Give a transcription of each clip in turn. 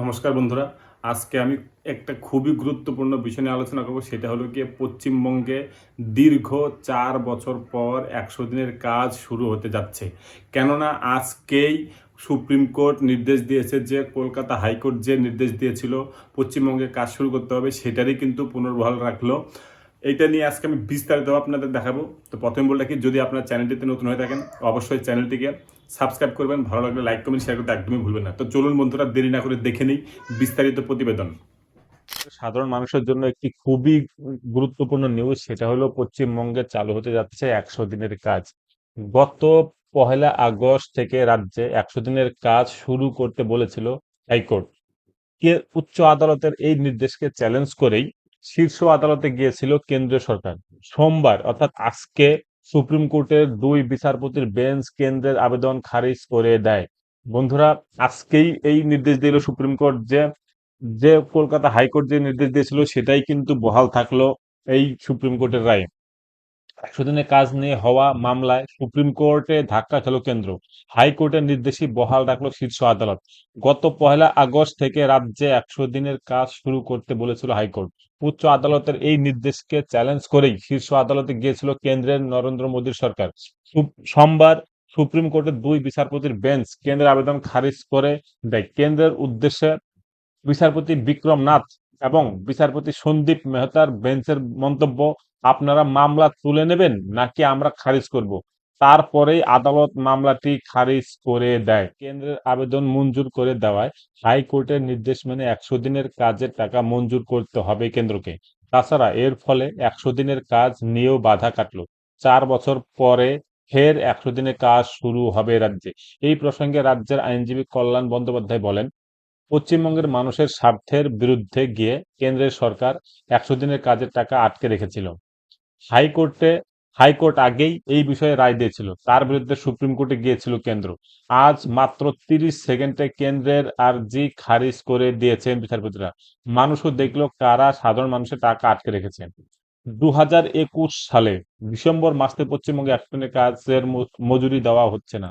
নমস্কার বন্ধুরা। আজকে আমি একটা খুবই গুরুত্বপূর্ণ বিষয় নিয়ে আলোচনা করব, সেটা হলো কি পশ্চিমবঙ্গে দীর্ঘ চার বছর পর একশো দিনের কাজ শুরু হতে যাচ্ছে। কেননা আজকেই সুপ্রিম কোর্ট নির্দেশ দিয়েছে যে, কলকাতা হাইকোর্ট যে নির্দেশ দিয়েছিল পশ্চিমবঙ্গে কাজ শুরু করতে হবে, সেটারই কিন্তু পুনর্বহাল রাখল। এইটা নিয়ে আজকে আমি বিস্তারিত আপনাদের দেখাবো। তো প্রথমে বলে রাখি, যদি আপনার চ্যানেলটিতে নতুন হয়ে থাকেন, অবশ্যই চ্যানেলটিকে সাবস্ক্রাইব করবেন, ভালো লাগলে লাইক, কমেন্ট শেয়ার করতে একদমই ভুলবেন না। তো চলুন বন্ধুরা, দেরি না করে দেখে নিই বিস্তারিত প্রতিবেদন। সাধারণ মানুষের জন্য একটি খুবই গুরুত্বপূর্ণ নিউজ সেটা হলো পশ্চিমবঙ্গে চালু হতে যাচ্ছে একশো দিনের কাজ। গত পহেলা আগস্ট থেকে রাজ্যে একশো দিনের কাজ শুরু করতে বলেছিল হাইকোর্ট। কে উচ্চ আদালতের এই নির্দেশকে চ্যালেঞ্জ করেই শীর্ষ আদালতে গিয়েছিল কেন্দ্রীয় সরকার। সোমবার, অর্থাৎ আজকে সুপ্রিম কোর্টের দুই বিচারপতির বেঞ্চ কেন্দ্রের আবেদন খারিজ করে দেয়। বন্ধুরা, আজকেই এই নির্দেশ দিল সুপ্রিম কোর্ট যে যে কলকাতা হাইকোর্ট যে নির্দেশ দিয়েছিল সেটাই কিন্তু বহাল থাকল এই সুপ্রিম কোর্টের রায়ে। একশো দিনের কাজ নিয়ে হওয়া মামলায় সুপ্রিম কোর্টে ধাক্কা খেল কেন্দ্র। হাইকোর্টের নির্দেশই বহাল রাখল শীর্ষ আদালত। গত পহেলা আগস্ট থেকে রাজ্যে একশো দিনের কাজ শুরু করতে বলেছিল হাইকোর্ট। উচ্চ আদালতের এই নির্দেশকে চ্যালেঞ্জ করেই শীর্ষ আদালতে গিয়েছিল কেন্দ্রের নরেন্দ্র মোদীর সরকার। সোমবার সুপ্রিম কোর্টের দুই বিচারপতির বেঞ্চ কেন্দ্রের আবেদন খারিজ করে দেয়। কেন্দ্রের উদ্দেশ্যে বিচারপতি বিক্রম নাথ এবং বিচারপতি সন্দীপ মেহতার বেঞ্চের মন্তব্য, আপনারা মামলা তুলে নেবেন নাকি আমরা খারিজ করব? তারপরেই আদালত মামলাটি খারিজ করে দেয়। কেন্দ্রের আবেদন মঞ্জুর করে দেওয়ায় হাইকোর্টের নির্দেশ মেনে একশো দিনের কাজের টাকা মঞ্জুর করতে হবে কেন্দ্রকে। তাছাড়া এর ফলে একশো দিনের কাজ নিয়েও বাধা কাটল। চার বছর পরে ফের একশো দিনের কাজ শুরু হবে রাজ্যে। এই প্রসঙ্গে রাজ্যের আইনজীবী কল্যাণ বন্দ্যোপাধ্যায় বলেন পশ্চিমবঙ্গের মানুষের স্বার্থের বিরুদ্ধে গিয়ে কেন্দ্রের সরকার একশো দিনের কাজের টাকা আটকে রেখেছিল। হাইকোর্টে, হাইকোর্ট আগেই এই বিষয়ে রায় দিয়েছিল। তার বিরুদ্ধে সুপ্রিম কোর্টে গিয়েছিল কেন্দ্র। আজ মাত্র তিরিশ সেকেন্ডে কেন্দ্রের আর্জি খারিজ করে দিয়েছেন বিচারপতিরা। মানুষও দেখল কারা সাধারণ মানুষের টাকা আটকে রেখেছেন। দু হাজার একুশ সালে ডিসেম্বর মাস পশ্চিমবঙ্গে একশো দিনের কাজের মজুরি দেওয়া হচ্ছে না।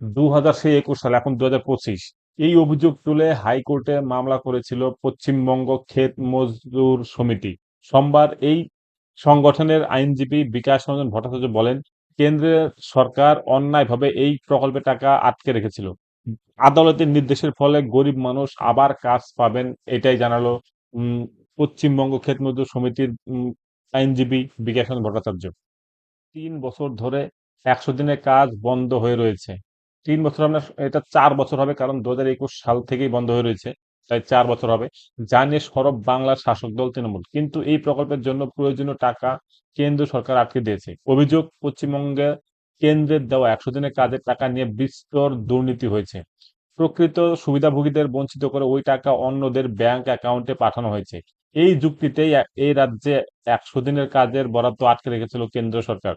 দু হাজার সেই একুশ সাল, এখন দু হাজার পঁচিশ। এই অভিযোগ তুলে হাইকোর্টে মামলা করেছিল পশ্চিমবঙ্গ ক্ষেত মজদুর সমিতি। সোমবার এই সংগঠনের আইনজীবী বিকাশ রঞ্জন ভট্টাচার্য বলেন, কেন্দ্রের সরকার অন্যায়ভাবে এই প্রকল্পে টাকা আটকে রেখেছিল। আদালতের নির্দেশের ফলে গরিব মানুষ আবার কাজ পাবেন এটাই জানালো পশ্চিমবঙ্গ ক্ষেত মজদুর সমিতির আইনজীবী বিকাশ রঞ্জন ভট্টাচার্য। তিন বছর ধরে একশো দিনের কাজ বন্ধ হয়ে রয়েছে। তিন বছর আমরা, এটা চার বছর হবে, কারণ দু হাজার একুশ সাল থেকেই বন্ধ হয়ে রয়েছে, তাই চার বছর হবে। জানিয়ে সরব বাংলার শাসক দল তৃণমূল। কিন্তু এই প্রকল্পের জন্য প্রয়োজনীয় টাকা কেন্দ্র সরকার আটকে দিয়েছে। অভিযোগ, পশ্চিমবঙ্গে কেন্দ্রের দেওয়া একশো দিনের কাজের টাকা নিয়ে বিস্তর দুর্নীতি হয়েছে। প্রকৃত সুবিধাভোগীদের বঞ্চিত করে ওই টাকা অন্যদের ব্যাংক অ্যাকাউন্টে পাঠানো হয়েছে। এই যুক্তিতেই এই রাজ্যে একশো দিনের কাজের বরাদ্দ আটকে রেখেছিল কেন্দ্র সরকার।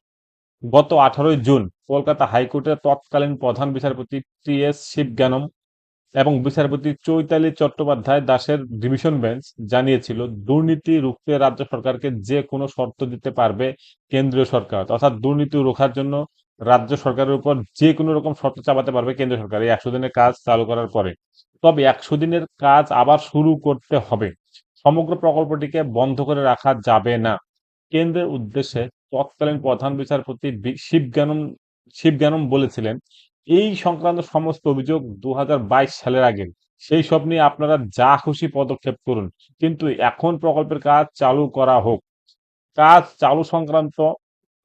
গত আঠারোই জুন কলকাতা হাইকোর্টের তৎকালীন প্রধান বিচারপতি টি এস শিবজ্ঞানম এবং বিচারপতি চৈতালি চট্টোপাধ্যায় দাসের ডিভিশন বেঞ্চ জানিয়েছিল, দুর্নীতি রুখতে রাজ্য সরকারকে যে কোনো শর্ত দিতে পারবে কেন্দ্রীয় সরকার। অর্থাৎ দুর্নীতি রোখার জন্য রাজ্য সরকারের উপর যে কোনো রকম শর্ত চাপাতে পারবে কেন্দ্র সরকার। এই একশো দিনের কাজ চালু করার পরে। তবে একশো দিনের কাজ আবার শুরু করতে হবে। সমগ্র প্রকল্পটিকে বন্ধ করে রাখা যাবে না। কেন্দ্রের উদ্দেশ্যে তৎকালীন প্রধান বিচারপতি শিবজ্ঞানম শিবজ্ঞানম বলেছিলেন, এই সংক্রান্ত সমস্ত অভিযোগ দু সালের আগে সেই সব নিয়ে আপনারা যা খুশি পদক্ষেপ করুন। কিন্তু এখন প্রকল্পের কাজ চালু করা হোক। কাজ চালু সংক্রান্ত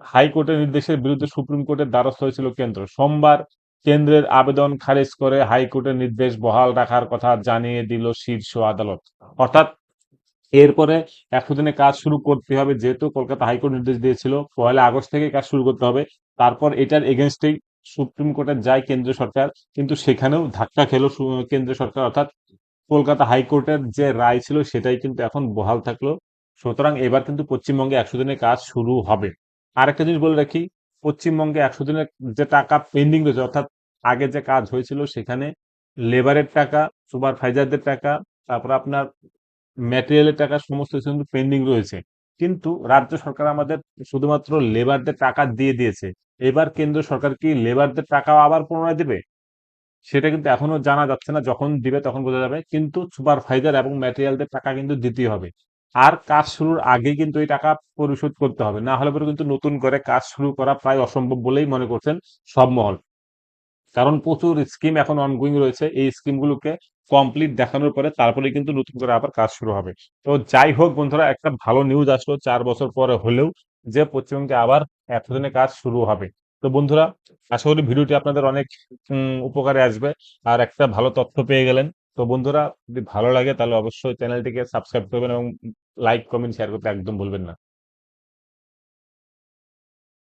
হাইকোর্টের নির্দেশের বিরুদ্ধে সুপ্রিম কোর্টের দ্বারস্থ হয়েছিল কেন্দ্র। সোমবার কেন্দ্রের আবেদন খারিজ করে হাইকোর্টের নির্দেশ বহাল রাখার কথা জানিয়ে দিল শীর্ষ আদালত। অর্থাৎ এরপরে একশো দিনে কাজ শুরু করতে হবে, যেহেতু কলকাতা হাইকোর্ট নির্দেশ দিয়েছিল, পয়লা আগস্ট থেকে কাজ শুরু করতে হবে। তারপর এটার এগেনস্টেই সুপ্রিম কোর্টে যায় কেন্দ্র সরকার, কিন্তু সেখানেও ধাক্কা খেলো কেন্দ্র সরকার, অর্থাৎ কলকাতা হাইকোর্টের যে রায় ছিল সেটাই কিন্তু এখন বহাল থাকল। সুতরাং এবার কিন্তু পশ্চিমবঙ্গে একশো দিনের কাজ শুরু হবে। আরেকটা জিনিস বলে রাখি, পশ্চিমবঙ্গে একশো দিনের যে টাকা পেন্ডিং রয়েছে, অর্থাৎ আগে যে কাজ হয়েছিল সেখানে লেবারের টাকা, সুপারভাইজারদের টাকা, তারপর আপনার ম্যাটেরিয়ালের টাকা সমস্ত কিছু কিন্তু পেন্ডিং রয়েছে। কিন্তু রাজ্য সরকার আমাদের শুধুমাত্র লেবারদের টাকা দিয়ে দিয়েছে। এবার কেন্দ্র সরকার কি লেবারদের টাকা আবার পুনরায় দেবে? সেটা কিন্তু এখনও জানা যাচ্ছে না, যখন দিবে তখন বোঝা যাবে। কিন্তু সুপারভাইজার এবং ম্যাটেরিয়ালদের টাকা কিন্তু দিতেই হবে। আর কাজ শুরুর আগে কিন্তু এই টাকা পরিশোধ করতে হবে। না হলে পরে কিন্তু নতুন করে কাজ শুরু করা প্রায় অসম্ভব বলেই মনে করছেন সব মহল। কারণ প্রচুর স্কিম এখন অনগোয়িং রয়েছে। এই স্কিমগুলোকে কমপ্লিট দেখানোর পরে তারপরে কিন্তু নতুন করে আবার কাজ শুরু হবে। তো যাই হোক বন্ধুরা, একটা ভালো নিউজ আসলো চার বছর পরে হলেও যে পশ্চিমবঙ্গে আবার এতদিনে কাজ শুরু হবে। তো বন্ধুরা, আশা করি ভিডিওটি আপনাদের অনেক উপকারে আসবে আর একটা ভালো তথ্য পেয়ে গেলেন। তো বন্ধুরা, যদি ভালো লাগে তাহলে অবশ্যই চ্যানেলটিকে সাবস্ক্রাইব করবেন এবং লাইক কমেন্ট শেয়ার করতে একদম ভুলবেন না।